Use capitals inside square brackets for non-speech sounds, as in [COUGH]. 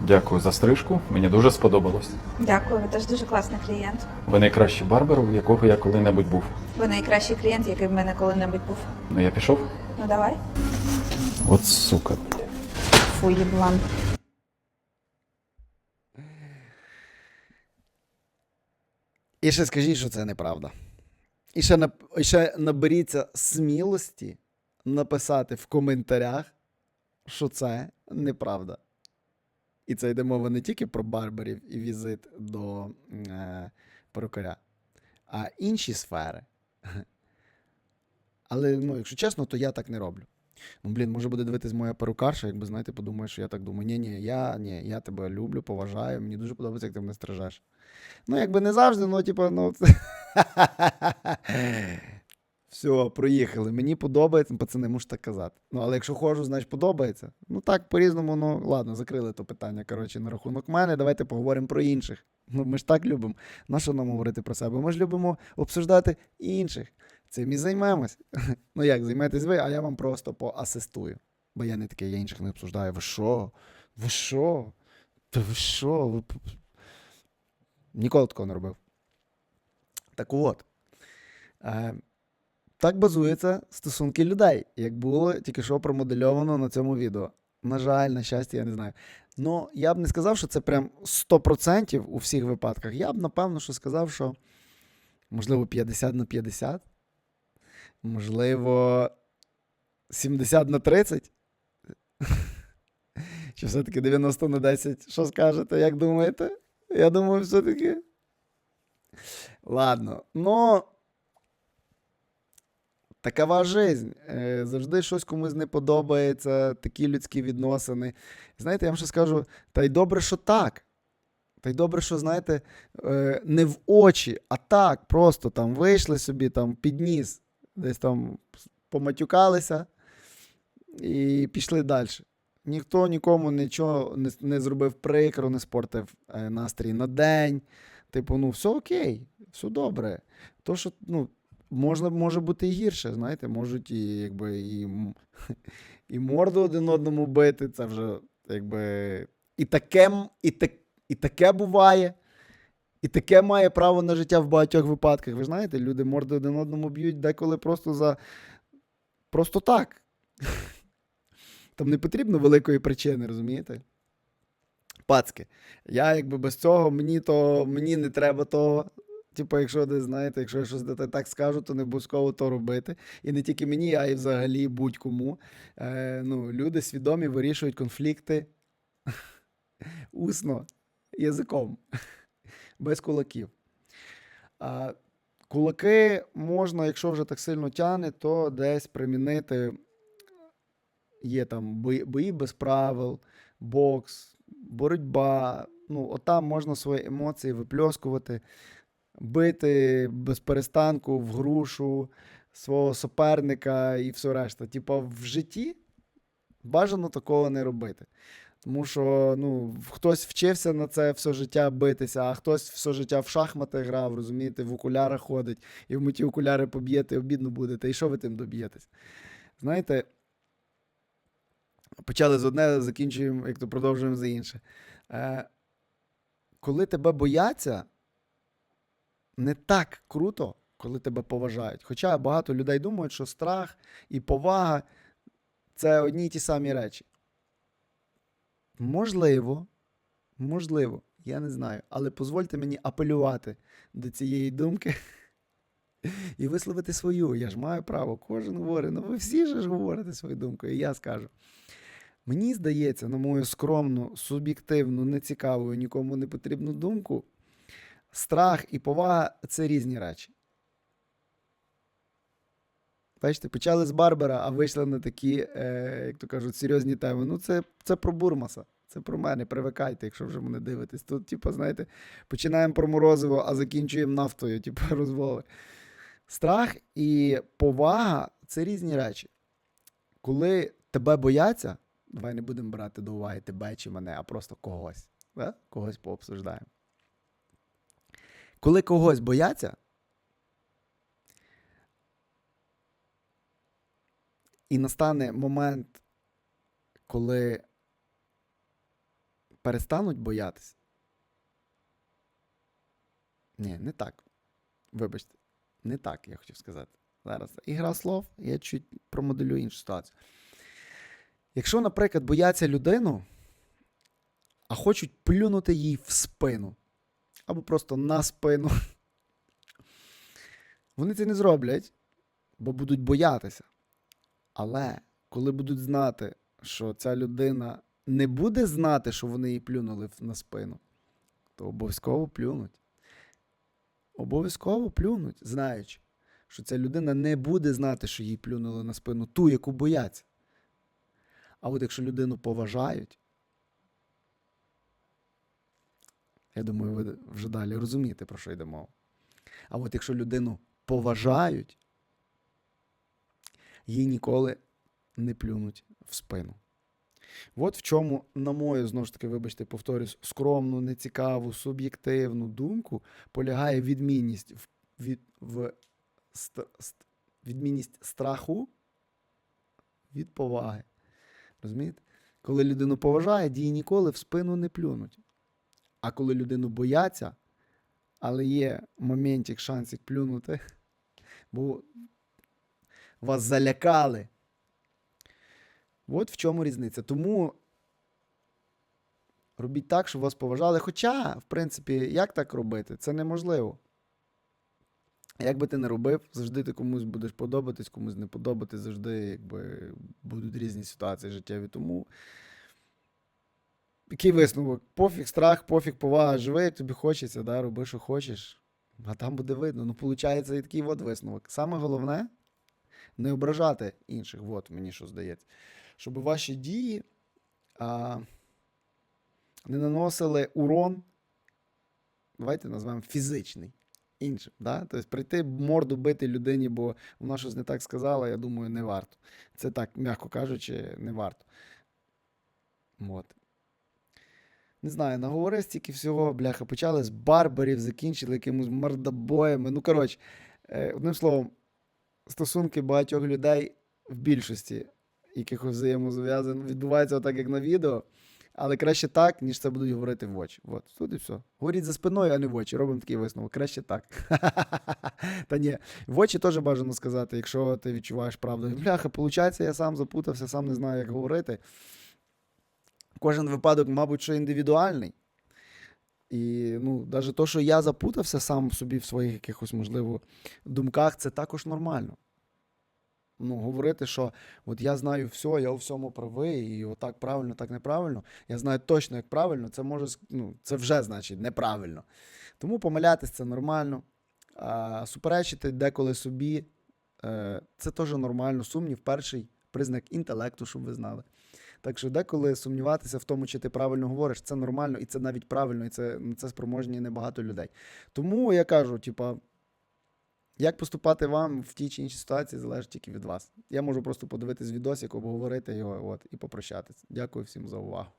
Дякую за стрижку. Мені дуже сподобалось. Дякую, ви теж дуже класний клієнт. Ви найкращий барбер, у якого я коли-небудь був. Ви найкращий клієнт, який в мене коли-небудь був. Ну я пішов. Ну давай. От сука. Фу, єблан. І ще скажіть, що це неправда. І ще, нап- і ще наберіться смілості написати в коментарях, що це неправда. І це йде мова не тільки про барберів і візит до е, перукаря, а інші сфери. [LAUGHS] Але, ну, якщо чесно, то я так не роблю. Ну, блін, може буде дивитись моя перукарша, якби знаєте, подумає, що я так думаю. Ні, ні, я ні, я тебе люблю, поважаю, мені дуже подобається, як ти мене стрижеш. Ну, якби не завжди, ну, типу, ну. [LAUGHS] Все, проїхали. Мені подобається, пацани, можу так казати. Ну, але якщо ходжу, значить подобається. Ну так, по-різному, ну ладно, закрили то питання, коротше, на рахунок мене. Давайте поговоримо про інших. Ну, ми ж так любимо. На що нам говорити про себе? Ми ж любимо обсуждати інших. Цим і займемось. [LAUGHS] Ну як, займайтесь ви, а я вам просто поасистую. Бо я не такий, я інших не обсуждаю. Ви що? Ви що? Та ви що? Ви... Ніколи такого не робив. Так от. Так базуються стосунки людей, як було тільки що промодельовано на цьому відео. На жаль, на щастя, я не знаю. Ну, я б не сказав, що це прям 100% у всіх випадках. Я б, напевно, що сказав, що можливо 50 на 50, можливо, 70 на 30. Чи все-таки 90 на 10? Що скажете, як думаєте? Я думаю, все-таки. Ладно. Ну. Такова жизнь. Е, Завжди щось комусь не подобається, такі людські відносини. Знаєте, я вам ще скажу, та й добре, що так. Та й добре, що, знаєте, е, не в очі, а так, просто там вийшли собі, там підніс, десь там поматюкалися і пішли далі. Ніхто нікому нічого не, не зробив прикро, не спортив е, настрій на день. Типу, ну, все окей, все добре. То, що, ну, можна, може бути і гірше, знаєте, можуть і, якби, і, [LAUGHS] і морду один одному бити, це вже, якби, і таке, і, так, і таке буває. І таке має право на життя в багатьох випадках. Ви знаєте, люди морди один одному б'ють деколи просто за. Просто так. [LAUGHS] Там не потрібно великої причини, розумієте? Пацки. Я якби без цього, мені то мені не треба того. Типу, якщо десь, знаєте, якщо я щось так скажу, то не обов'язково то робити. І не тільки мені, а й взагалі будь-кому. Е, ну, люди свідомі вирішують конфлікти усно, язиком, без кулаків. А, кулаки можна, якщо вже так сильно тяне, то десь примінити. Є там бої, без правил, бокс, боротьба. Ну, отам можна свої емоції випльоскувати, бити без перестанку в грушу свого суперника і все решта. Типа в житті бажано такого не робити. Тому що ну, хтось вчився на це все життя битися, а хтось все життя в шахмати грав, розумієте, в окулярах ходить, і в меті окуляри поб'єте, обідно будете. І що ви тим доб'єтесь? Знаєте, почали з одне, закінчуємо, як то продовжуємо за інше. Е, коли тебе бояться, не так круто, коли тебе поважають. Хоча багато людей думають, що страх і повага це одні й ті самі речі. Можливо, можливо, я не знаю. Але дозвольте мені апелювати до цієї думки [LAUGHS] і висловити свою. Я ж маю право, кожен говорить. Ну ви всі ж говорите свою думку, і я скажу. Мені здається, на мою скромну, суб'єктивну, нецікаву, нікому не потрібну думку, страх і повага це різні речі. Бачите, почали з Барбера, а вийшли на такі, е, як то кажуть, серйозні теми. Ну, це, це про Бурмаса. Це про мене. Привикайте, якщо вже мене дивитесь. Тут, типу, знаєте, починаємо про морозиво, а закінчуємо нафтою, типу, [LAUGHS] розмови. Страх і повага це різні речі. Коли тебе бояться, давай не будемо брати до уваги тебе чи мене, а просто когось. Да? Когось пообсуждаємо. Коли когось бояться, і настане момент, коли перестануть боятися. Ні, не так. Вибачте, не так, я хотів сказати. Зараз ігра слов, я чуть промоделюю іншу ситуацію. Якщо, наприклад, бояться людину, а хочуть плюнути їй в спину, або просто на спину, вони це не зроблять, бо будуть боятися. Але коли будуть знати, що ця людина не буде знати, що вони їй плюнули на спину, то обов'язково плюнуть. Обов'язково плюнуть, знаючи, що ця людина не буде знати, що їй плюнули на спину, ту, яку бояться. А от якщо людину поважають, я думаю, ви вже далі розумієте, про що йде мова. А от якщо людину поважають, їй ніколи не плюнуть в спину. От в чому, на мою, знову ж таки, вибачте, повторюсь, скромну, нецікаву, суб'єктивну думку полягає відмінність в, від, в ст- ст- відмінність страху від поваги. Розумієте? Коли людину поважають, їй ніколи в спину не плюнуть. А коли людину бояться, але є моментик, шансик плюнути, [LAUGHS] бо вас залякали. От в чому різниця. Тому робіть так, щоб вас поважали. Хоча, в принципі, як так робити? Це неможливо. Як би ти не робив, завжди ти комусь будеш подобатись, комусь не подобатись, завжди якби, будуть різні ситуації життєві. Тому який висновок? Пофіг страх, пофіг повага, живи, тобі хочеться, да, роби, що хочеш. А там буде видно. Ну, виходить, і такий от висновок. Саме головне не ображати інших, от мені що здається. Щоб ваші дії а, не наносили урон, давайте назвемо фізичний іншим. Да? Тобто прийти морду бити людині, бо вона щось не так сказала, я думаю, не варто. Це так, м'яко кажучи, не варто. От. Не знаю, наговорив стільки всього, бляха, почали з барбарів, закінчили якимось мордобоями. Ну, коротше, е, одним словом, стосунки багатьох людей в більшості якихось взаємозав'язань відбуваються отак, як на відео. Але краще так, ніж це будуть говорити в очі. От, тут і все. Говоріть за спиною, а не в очі. Робимо такий висновок. Краще так. [LAUGHS] Та ні, в очі теж бажано сказати, якщо ти відчуваєш правду. Бляха, виходить, я сам запутався, сам не знаю, як говорити. Кожен випадок, мабуть, що індивідуальний. І ну, навіть те, що я запутався сам собі в своїх якихось, можливо, думках, це також нормально. Ну, говорити, що от я знаю все, я у всьому правий, і отак правильно, так неправильно. Я знаю точно, як правильно, це може ну, це вже значить неправильно. Тому помилятись це нормально. А суперечити деколи собі, е, це теж нормально. Сумнів перший признак інтелекту, щоб ви знали. Так що деколи сумніватися в тому, чи ти правильно говориш, це нормально, і це навіть правильно, і це, це спроможні небагато людей. Тому я кажу, типа, як поступати вам в тій чи іншій ситуації, залежить тільки від вас. Я можу просто подивитись відосик, обговорити його от, і попрощатися. Дякую всім за увагу.